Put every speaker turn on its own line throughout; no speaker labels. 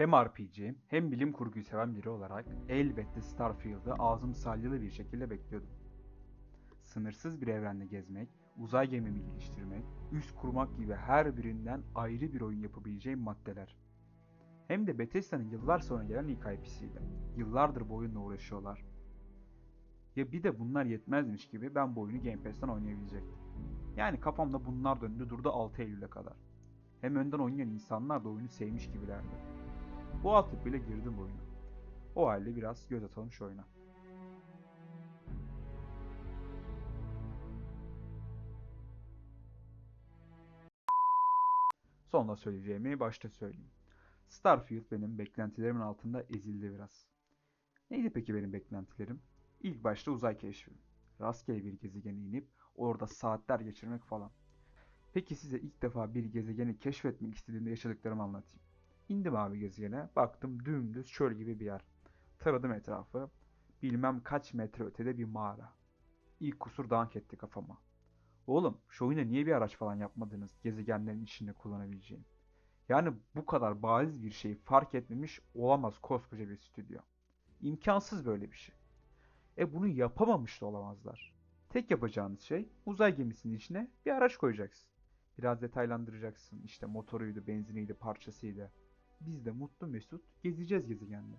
Hem RPG hem bilim kurguyu seven biri olarak elbette Starfield'ı ağzım salyalı bir şekilde bekliyordum. Sınırsız bir evrende gezmek, uzay gemimi geliştirmek, üst kurmak gibi her birinden ayrı bir oyun yapabileceğim maddeler. Hem de Bethesda'nın yıllar sonra gelen ilk IP'siydi. Yıllardır bu oyunla uğraşıyorlar. Ya bir de bunlar yetmezmiş gibi ben bu oyunu Game Pass'ten oynayabilecektim. Yani kafamda bunlar döndü durdu 6 Eylül'e kadar. Hem önden oynayan insanlar da oyunu sevmiş gibilerdi. Bu altyapıyla girdim bu oyuna. O halde biraz göz atalım şu oyuna. Sonra söyleyeceğimi başta söyleyeyim. Starfield benim beklentilerimin altında ezildi biraz. Neydi peki benim beklentilerim? İlk başta uzay keşfi. Rastgele bir gezegene inip orada saatler geçirmek falan. Peki size ilk defa bir gezegeni keşfetmek istediğimde yaşadıklarımı anlatayım. İndim abi gezegene, baktım dümdüz çöl gibi bir yer. Taradım etrafı, bilmem kaç metre ötede bir mağara. İlk kusur dank etti kafama. Oğlum şu oyuna niye bir araç falan yapmadınız gezegenlerin içinde kullanabileceğim? Yani bu kadar bariz bir şeyi fark etmemiş olamaz koskoca bir stüdyo. İmkansız böyle bir şey. E bunu yapamamış da olamazlar. Tek yapacağınız şey uzay gemisinin içine bir araç koyacaksın. Biraz detaylandıracaksın. İşte motoruydu, benziniydi, parçasıydı. Biz de mutlu mesut gezeceğiz gezegende.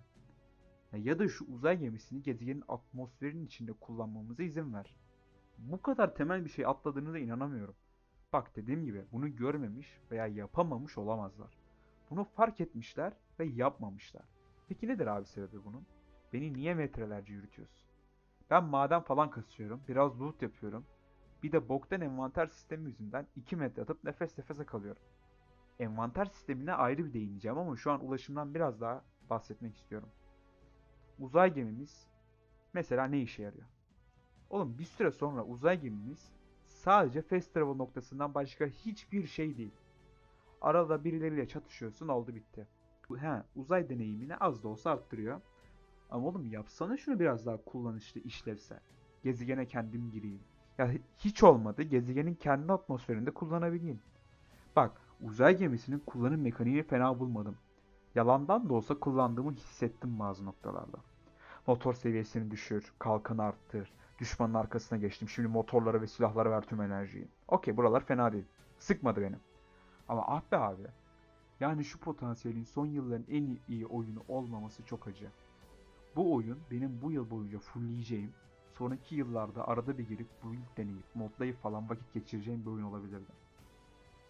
Ya, da şu uzay gemisini gezegenin atmosferinin içinde kullanmamıza izin ver. Bu kadar temel bir şey atladığınıza inanamıyorum. Bak dediğim gibi bunu görmemiş veya yapamamış olamazlar. Bunu fark etmişler ve yapmamışlar. Peki nedir abi sebebi bunun? Beni niye metrelerce yürütüyorsun? Ben maden falan kasıyorum, biraz loot yapıyorum. Bir de boktan envanter sistemi yüzünden 2 metre atıp nefes nefese kalıyorum. Envanter sistemine ayrı bir değineceğim ama şu an ulaşımdan biraz daha bahsetmek istiyorum. Uzay gemimiz mesela ne işe yarıyor? Oğlum bir süre sonra uzay gemimiz sadece fast travel noktasından başka hiçbir şey değil. Arada birileriyle çatışıyorsun oldu bitti. He, uzay deneyimini az da olsa arttırıyor. Ama oğlum yapsana şunu biraz daha kullanışlı işlevsel. Gezegene kendim gireyim. Ya hiç olmadı gezegenin kendi atmosferinde kullanabileyim. Bak uzay gemisinin kullanım mekaniğini fena bulmadım. Yalandan da olsa kullandığımı hissettim bazı noktalarda. Motor seviyesini düşür, kalkanı arttır, düşmanın arkasına geçtim. Şimdi motorlara ve silahlara ver tüm enerjiyi. Okey buralar fena değil. Sıkmadı beni. Ama ah be abi. Yani şu potansiyelin son yılların en iyi, oyunu olmaması çok acı. Bu oyun benim bu yıl boyunca fullleyeceğim, sonraki yıllarda arada bir girip build deneyip, modlayıp falan vakit geçireceğim bir oyun olabilirdi.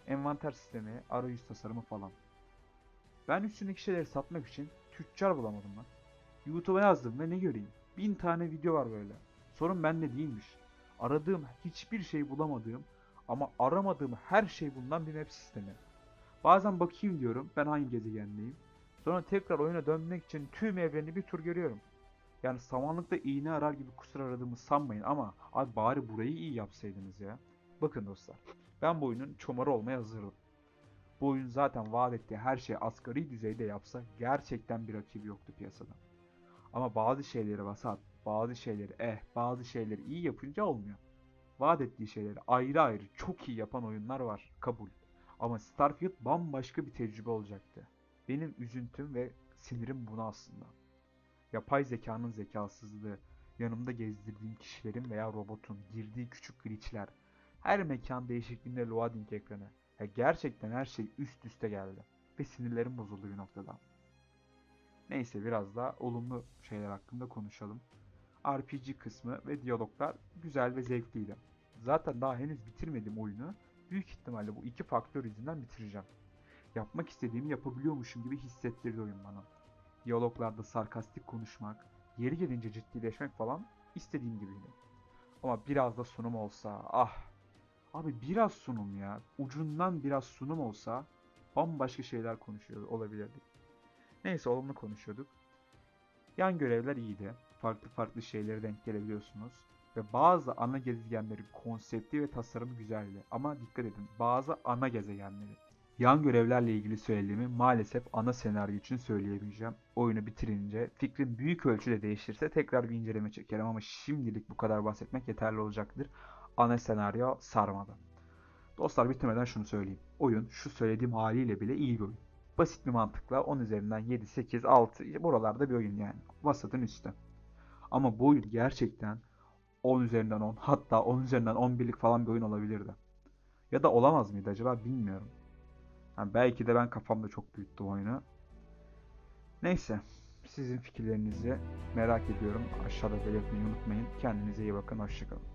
Envanter sistemi, arayüz tasarımı falan. Ben üstündeki şeyleri satmak için tüccar bulamadım lan. YouTube'a yazdım ve ne göreyim? Bin tane video var böyle. Sorun bende değilmiş. Aradığım hiçbir şey bulamadığım ama aramadığım her şey bulunan bir map sistemi. Bazen bakayım diyorum ben hangi gezegendeyim. Sonra tekrar oyuna dönmek için tüm evreni bir tur görüyorum. Yani samanlıkta iğne arar gibi kusur aradığımı sanmayın ama abi bari burayı iyi yapsaydınız ya. Bakın dostlar ben bu oyunun çomarı olmaya hazırım. Bu oyun zaten vaat ettiği her şeyi asgari düzeyde yapsa gerçekten bir rakibi yoktu piyasada. Ama bazı şeyleri vasat, bazı şeyleri eh, bazı şeyleri iyi yapınca olmuyor. Vaat ettiği şeyleri ayrı ayrı çok iyi yapan oyunlar var, kabul. Ama Starfield bambaşka bir tecrübe olacaktı. Benim üzüntüm ve sinirim buna aslında. Yapay zekanın zekasızlığı, yanımda gezdirdiğim kişilerin veya robotun girdiği küçük glitchler, her mekan değişikliğinde loading ekranı. Ya gerçekten her şey üst üste geldi. Ve sinirlerim bozuldu bir noktada. Neyse biraz daha olumlu şeyler hakkında konuşalım. RPG kısmı ve diyaloglar güzel ve zevkliydi. Zaten daha henüz bitirmedim oyunu. Büyük ihtimalle bu iki faktör yüzünden bitireceğim. Yapmak istediğimi yapabiliyormuşum gibi hissettirdi oyun bana. Diyaloglarda sarkastik konuşmak, yeri gelince ciddileşmek falan istediğim gibiydi. Ama biraz da sunum olsa, ah! Abi biraz sunum ya, ucundan biraz sunum olsa bambaşka şeyler konuşuyor olabilirdik. Neyse olumlu konuşuyorduk. Yan görevler iyiydi. Farklı farklı şeylere denk gelebiliyorsunuz. Ve bazı ana gezegenlerin konsepti ve tasarımı güzeldi. Ama dikkat edin bazı ana gezegenleri. Yan görevlerle ilgili söylediğimi maalesef ana senaryo için söyleyemeyeceğim. Oyunu bitirince fikrim büyük ölçüde değişirse tekrar bir inceleme çekerim ama şimdilik bu kadar bahsetmek yeterli olacaktır. Ana senaryo sarmadı. Dostlar bitirmeden şunu söyleyeyim. Oyun şu söylediğim haliyle bile iyi bir oyun. Basit bir mantıkla 10 üzerinden 7, 8, 6 işte buralarda bir oyun yani. Vasatın üstü. Ama bu oyun gerçekten 10 üzerinden 10 hatta 10 üzerinden 11'lik falan bir oyun olabilirdi. Ya da olamaz mıydı acaba bilmiyorum. Yani belki de ben kafamda çok büyüttüm oyunu. Neyse. Sizin fikirlerinizi merak ediyorum. Aşağıda belirtmeyi unutmayın. Kendinize iyi bakın. Hoşçakalın.